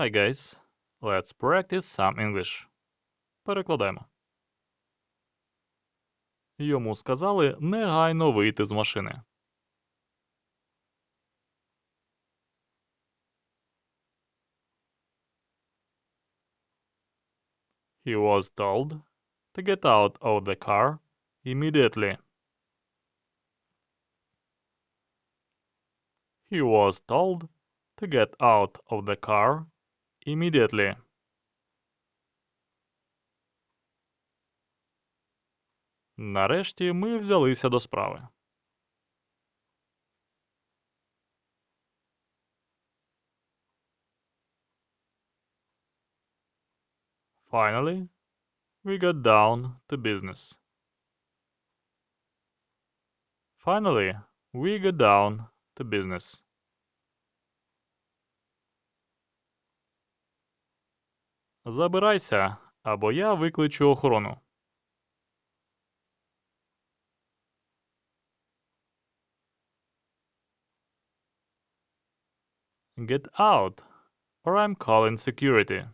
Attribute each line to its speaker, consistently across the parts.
Speaker 1: Hi guys, let's practice some English. Перекладаємо. Йому сказали негайно вийти з машини. He was told to get out of the car immediately. He was told to get out of the car immediately. Нарешті ми взялися до справи. Finally, we got down to business. Finally, we got down to business. Забирайся, або я викличу охорону. Get out, or I'm calling security.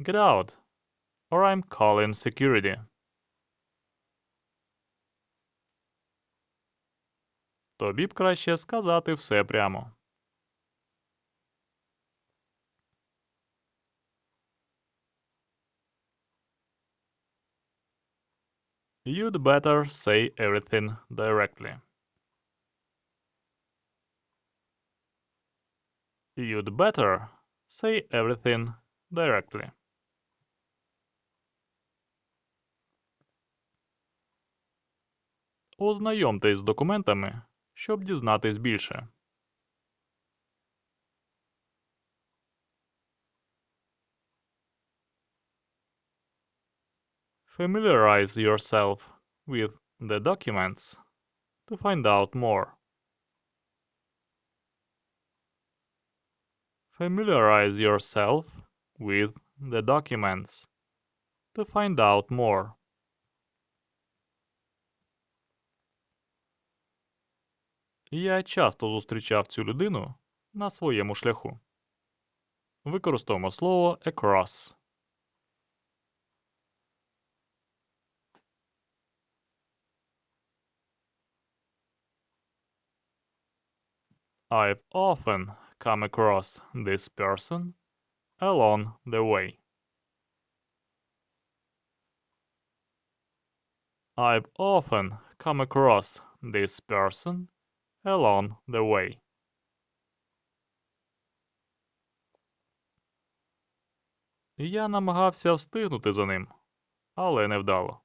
Speaker 1: Get out, or I'm calling security. Тобі б краще сказати все прямо. You'd better say everything directly. You'd better say everything directly. Ознайомтесь з документами, щоб дізнатись більше. Familiarize yourself with the documents to find out more. Familiarize yourself with the documents to find out more. Я часто зустрічав цю людину на своєму шляху. Використовуємо слово across. I've often come across this person along the way. I've often come across this person along the way. Я намагався встигнути за ним, але невдало.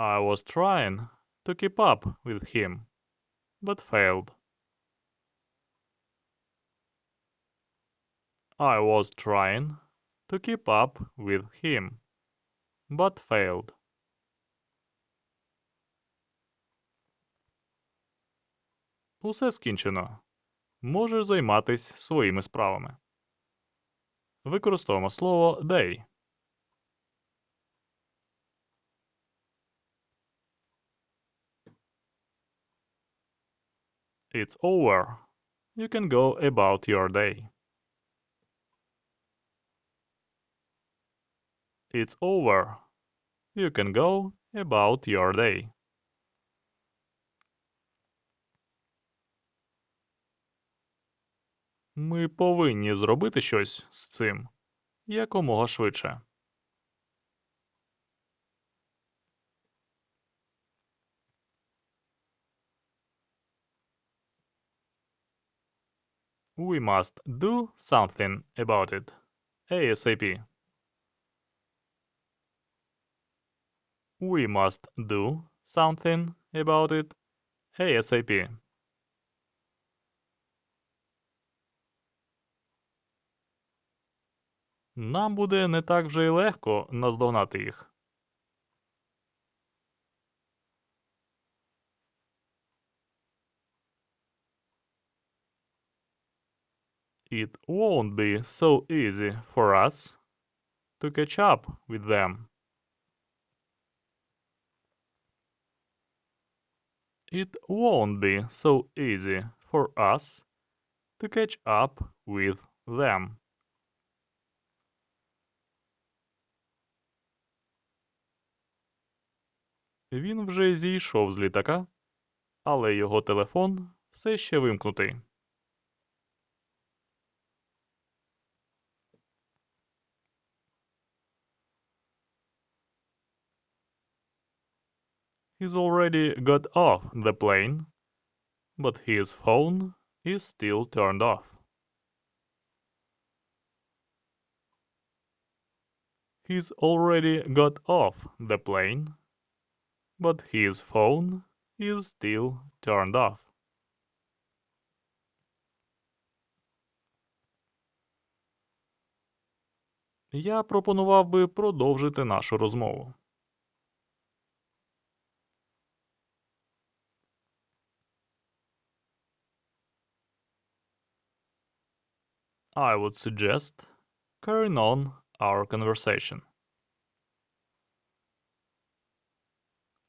Speaker 1: I was trying to keep up with him, but failed. I was trying to keep up with him, but failed. Усе скінчено. Можеш займатись своїми справами. Використовуємо слово day. It's over. You can go about your day. It's over. You can go about your day. Ми повинні зробити щось з цим якомога швидше. We must do something about it. ASAP. We must do something about it. ASAP. Нам буде не так вже й легко наздогнати їх. it won't be so easy for us to catch up with them. It won't be so easy for us to catch up with them. Він вже зійшов з літака, але його телефон все ще вимкнутий. He's already got off the plane, but his phone is still turned off. He's already got off the plane, but his phone is still turned off. Я пропонував би продовжити нашу розмову. I would suggest carrying on our conversation.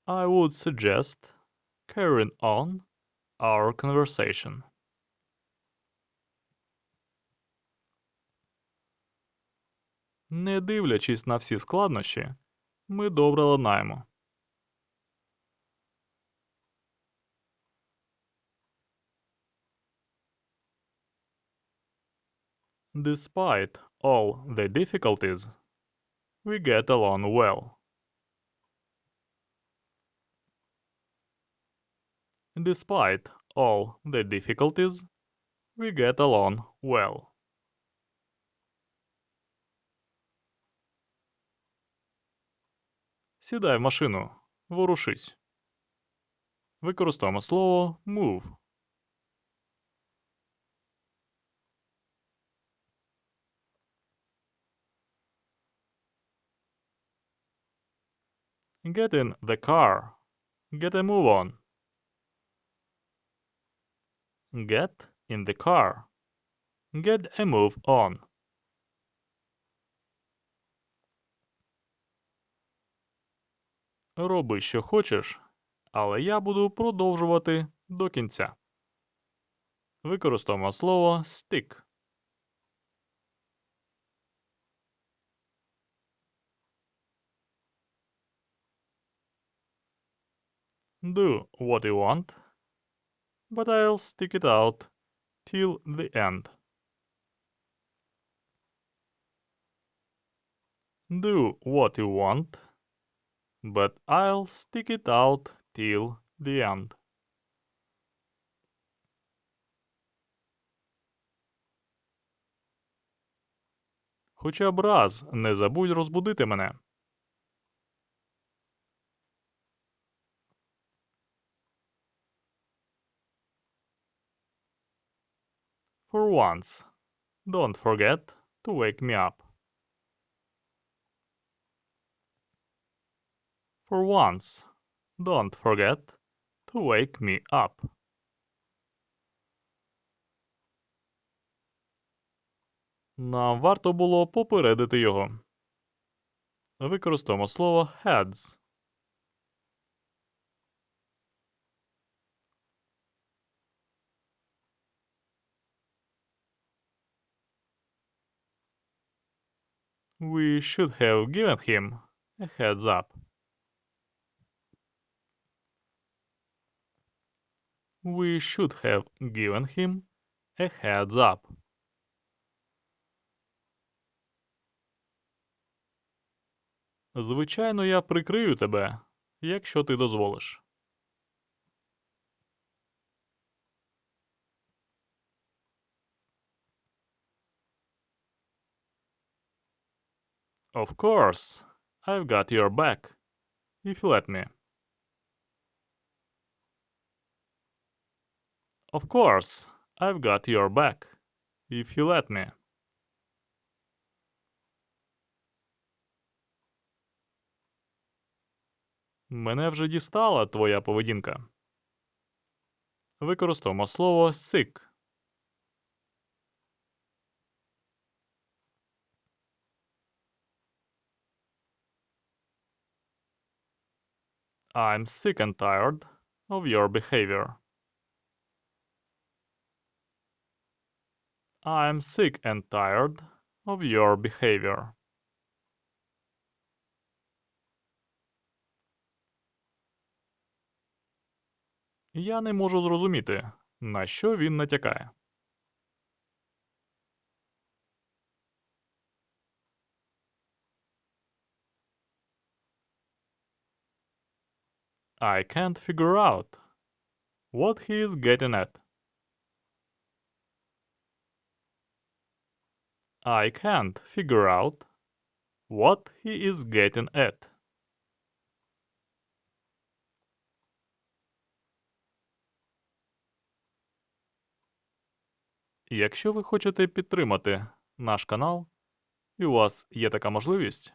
Speaker 1: I would suggest carrying on our conversation. Не дивлячись на всі складнощі, ми добре ладнаємо. Despite all the difficulties, we get along well. Despite all the difficulties, we get along well. Сідай в машину, ворушись. Використовуємо слово move. Get in the car. Get a move on. Get in the car. Get a move on. Роби, що хочеш, але я буду продовжувати до кінця. Використовуємо слово stick. Do what you want, but I'll stick it out till the end. Do what you want, but I'll stick it out till the end. Хоча б раз не забудь розбудити мене. For once, don't forget to wake me up. For once, don't forget to wake me up. Нам варто було попередити його. Використовуємо слово heads. We should have given him a heads up. We should have given him a heads up. Звичайно, я прикрию тебе, якщо ти дозволиш. Of course, I've got your back, if you let me. Of course, I've got your back, if you let me. Мене вже дістала твоя поведінка. Використовуємо слово sick. I'm sick and tired of your behavior. I'm sick and tired of your behavior. Я не можу зрозуміти, на що він натякає. I can't figure out what he is getting at. I can't figure out what he is getting at. Якщо ви хочете підтримати наш канал, і у вас є така можливість,